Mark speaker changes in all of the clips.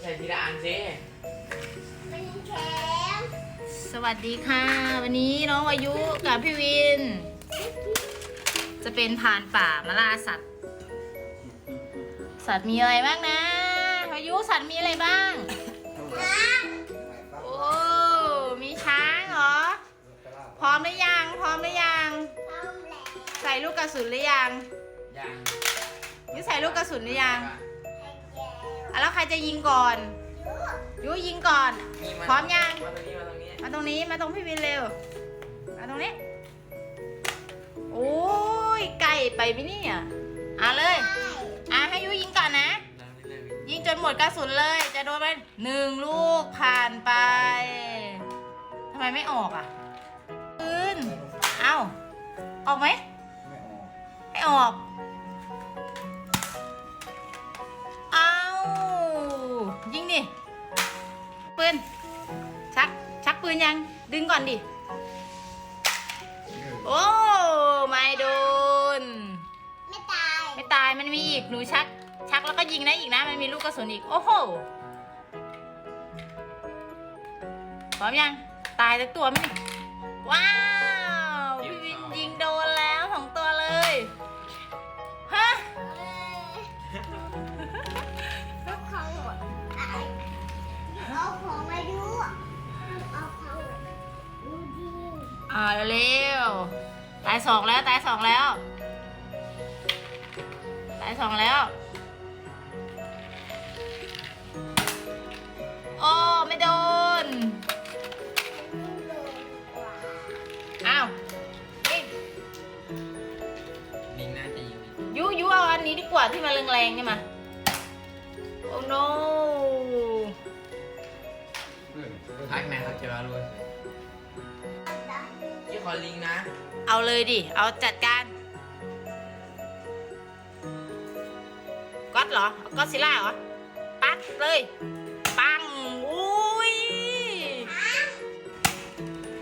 Speaker 1: ใส่ทีละอันสิ
Speaker 2: มันแข็ง
Speaker 3: สวัสดีค่ะ วันนี้น้องวายุกับพี่วิน จะเป็นผ่านป่ามาล่าสัตว์ สัตว์มีอะไรบ้างนะวายุสัตว์มีอะไรบ้าง โอ้ มีช้างเหรอ พร้อมหรือยัง พร้อมหรือยัง
Speaker 2: ทำแหละ
Speaker 3: ใส่ลูกกระสุนหรือยัง
Speaker 1: ยัง
Speaker 3: ยุใส่ลูกกระสุนหรือยัง
Speaker 2: ให้แก
Speaker 3: อะแล้วใครจะยิงก่อนยุยิงก่อน
Speaker 1: นี่
Speaker 3: พร้อมยัง
Speaker 1: มาตรงนี้มาตรงนี้
Speaker 3: มาตรงนี้มาตรงพี่วินเร็ว มาตรงนี้ โอ้ยไกลไปไหมเนี่ยอะเลย อะให้ยุยิงก่อนนะ
Speaker 1: ตามนี้เลย
Speaker 3: ยิงจนหมดกระสุนเลย จะโดนไปหนึ่งลูกผ่านไปทำไมไม่ออกอะปืนเอ้า ออกไหม ไม่ออก น ชัก ชักปืนยัง ดึงก่อนดิ โอ้ ไม่โดน
Speaker 2: ไม่ตาย
Speaker 3: ไม่ตาย มันมีอีก หนูชัก ชักแล้วก็ยิงได้อีกนะ มันมีลูกกระสุนอีก โอ้โห พร้อมยัง ตายทั้งตัวไหมนี่ว้า อ่า
Speaker 2: เร็
Speaker 3: วๆตายสองแล้วตายสองแล้ว ตายสองแล้ว โอ้ไม่โดน อ้าวนี่
Speaker 1: ลิงน่าจะยิง
Speaker 3: ยูยูเอาอันนี้ดีกว่าที่มันแรงๆนี่มา โอ้ no
Speaker 1: พักไหนเขาจะมารู้ยี่ข อลิงนะ
Speaker 3: เอาเลยดิ เอาจัดการก๊อตเหรอเอาก๊อตซิล่าเหรอ ปักเลย ปัง อุ้ย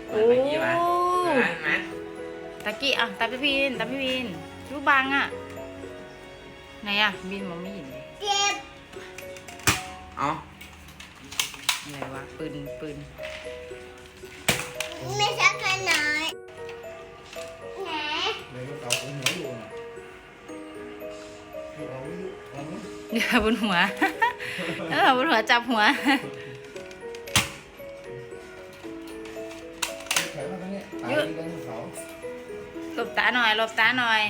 Speaker 1: เปิดไปกี่วะเปิดอันไหม
Speaker 3: ตะกี้อะตาพี่วินตาพี่วินรูปบังอะ ไหนอะวินมองไม่เห็นเลย
Speaker 2: เจ็บ
Speaker 1: เอา
Speaker 3: อะไรวะปืนปืน
Speaker 2: ไม่ใช่ขนาดไหน
Speaker 4: เลยก็เกาหัวอยู่นะเอาเอา
Speaker 3: บนหัว เออบนหัวจับหัว
Speaker 4: แขนมาตรงนี้ตายดีกันเสา
Speaker 3: หลบตาหน่อยหลบตาหน่อย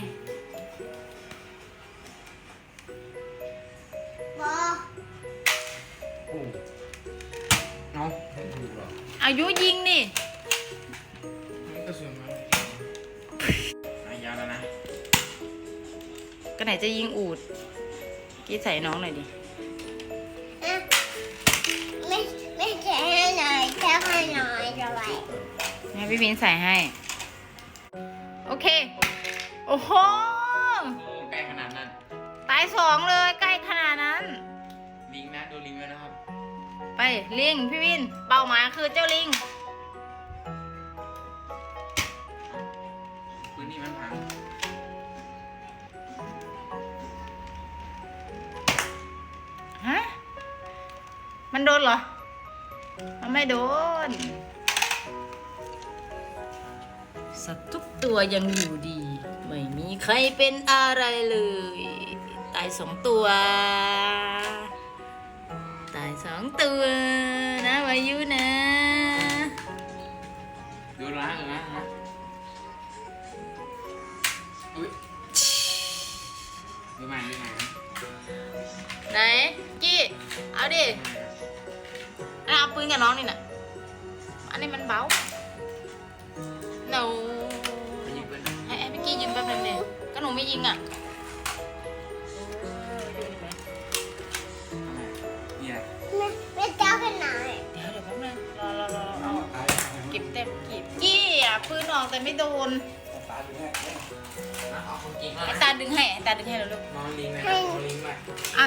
Speaker 2: อ
Speaker 4: โอ้
Speaker 1: เอา
Speaker 3: ยุยิงนี่
Speaker 1: ก็
Speaker 3: ไหนจะยิงอูดกี้ใส่น้องหน่อยดิ
Speaker 2: อะไม่ไม่ใช่ให้หน่อยแค่ให้หน่อยจะไหว
Speaker 3: ให้พี่พินใส่ให้ โอเค โอ้โห
Speaker 1: โอ้ใกล้ขนาดนั้น
Speaker 3: ตายสองเลยใกล้ขนาดนั้น
Speaker 1: ลิงนะ ดูลิงไว้นะครับ
Speaker 3: ไปลิงพี่วิน เป้าหมายคือเจ้าลิง
Speaker 1: มัน
Speaker 3: โดนเหรอ มันไม่โดน สัตว์ทุกตัวยังอยู่ดี ไม่มีใครเป็นอะไรเลย ตายสองตัว ตายสองตัวนะวายุนะ
Speaker 1: ดูนะดูนะนะอุ้ยดูใหม่ดูใหม่นะ
Speaker 3: ไหน กี้ เอาดิ อันเอาปืนกับน้องนี่น่ะ อันนี้มันเบาหนู
Speaker 1: ไปยิงปืน
Speaker 3: ให้ให้พี่กี้ยืมแป๊บนึงดิก็หนูไม่ยิงอะ
Speaker 1: นี่อะไร
Speaker 2: ไม่ไม่เจ้าขนาด
Speaker 3: เดี๋ยวเดี๋ยวแป๊บนึงรอรอรอเอา
Speaker 4: ตาย
Speaker 3: เก็บเต็มเก็บกี้อะปืนออกแต่ไม่โดน
Speaker 4: ตายอยู่แน่
Speaker 1: นะเอาคนจริงแล้ว
Speaker 3: ให้
Speaker 1: นะ
Speaker 3: ตาดึงให้ให้ตาดึงให้แล้วลูก
Speaker 1: นอนลิงนะครับนอนลิงไป
Speaker 3: อะ